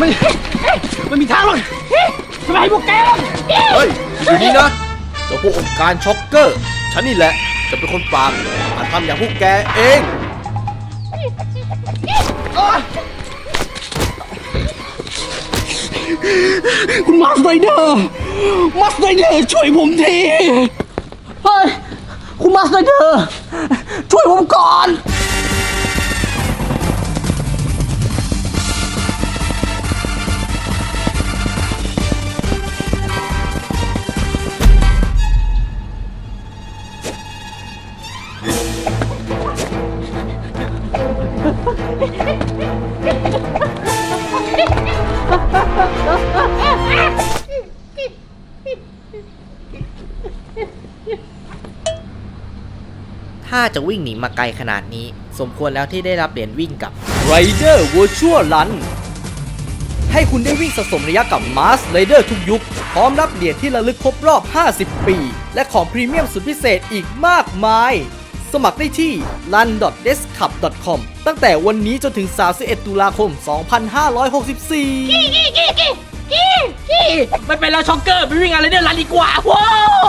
มันมันมีทางหรอกทำไมพวกแกเฮ้ยอยู่นี่นะเจ้าพวกองค์การช็อกเกอร์ ฉันนี่แหละ จะเป็นคนปราบอาทำอย่างพวกแกเองคุณมาสไนเดอร์มาสไนเดอร์ช่วยผมที เฮ้ย คุณมาสไนเดอร์ช่วยผมก่อน ถ้าจะวิ่งหนีมาไกลขนาดนี้ สมควรแล้วที่ได้รับเหรียญวิ่งกับ Rider Virtual Run ให้คุณได้วิ่งสะสมระยะกับ Mars Rider ทุกยุค พร้อมรับเหรียญที่ระลึกครบรอบ 50 ปี และของพรีเมียมสุดพิเศษอีกมากมาย สมัครได้ที่ run.desktop.com ตั้งแต่วันนี้จนถึง 31 ตุลาคม 2564ไม่เป็นแล้วช็อกเกอร์ไปวิ่งอะไรเนี่ยรันดีกว่าว้าว